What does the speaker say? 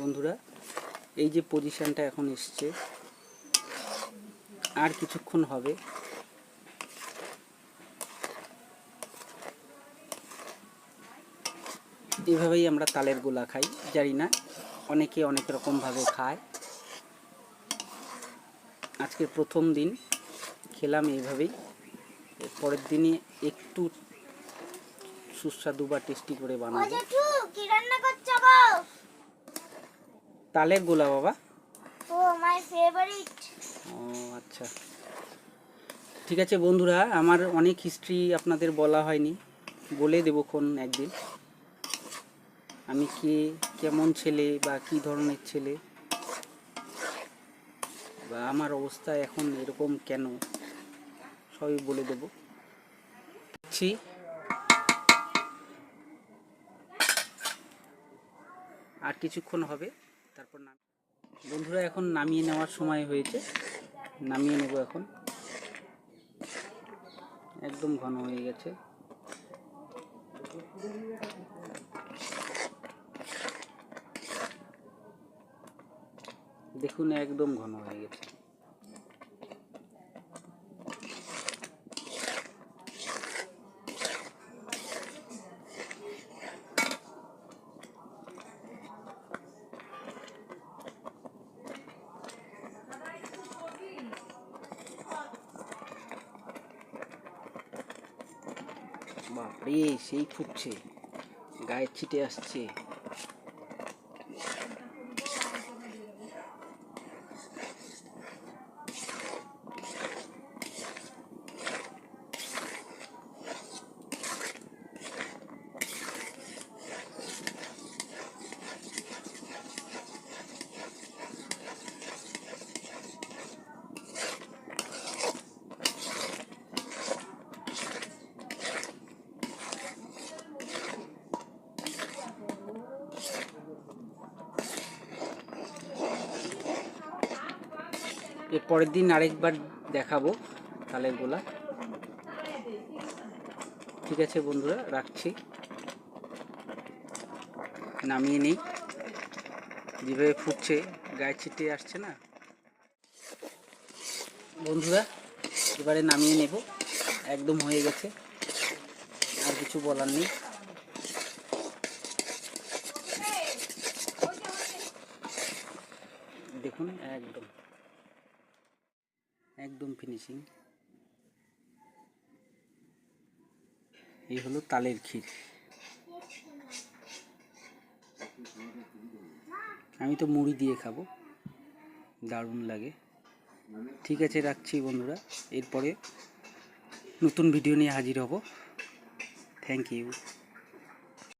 বন্ধুরা, এই যে পজিশনটা এখন এসছে, আর কিছুক্ষণ হবে। এভাবেই আমরা তালের গোলা খাই, জানি না, অনেকে অনেক রকমভাবে খায়। আজকের প্রথম দিন, খেলাম এইভাবেই। পরের দিনই একটু সুস্বাদু বা টেস্টি করে বানাবো। কি রান্না করছ তালের গোলা বাবা। ও মাই ফেভারিট ও আচ্ছা। ঠিক আছে বন্ধুরা আমার অনেক হিস্ট্রি আপনাদের বলা হয়নি। বলে দেবো কোন একদিন। আমি কে কেমন ছেলে বা কি ধরনের ছেলে? বা আমার অবস্থা এখন এরকম কেন? সবই বলে দেব। ছি আর কিছুক্ষণ হবে। তারপর বন্ধুরা, এখন নামিয়ে নেওয়ার সময় হয়েছে। নামিয়ে নেব এখন। একদম ঘন হয়ে গেছে। দেখুন, একদম ঘন হয়ে গেছে। বাপরে সেই ফুটছে। গায়ে ছিটে আসছে। এর পরের দিন আরেকবার দেখাবো তালের গোলা। ঠিক আছে বন্ধুরা, রাখছি। নামিয়ে নেই। যেভাবে ফুটছে, গায়ে ছিটে আসছে না? বন্ধুরা, এবারে নামিয়ে নেব। একদম হয়ে গেছে। আর কিছু বলার নেই। দেখুন, একদম। একদম ফিনিশিং এই হলো তালের ক্ষীর। আমি তো মুড়ি দিয়ে খাব। দারুণ লাগে। ঠিক আছে, রাখছি বন্ধুরা। এরপরে নতুন ভিডিও নিয়ে হাজির হব। Thank you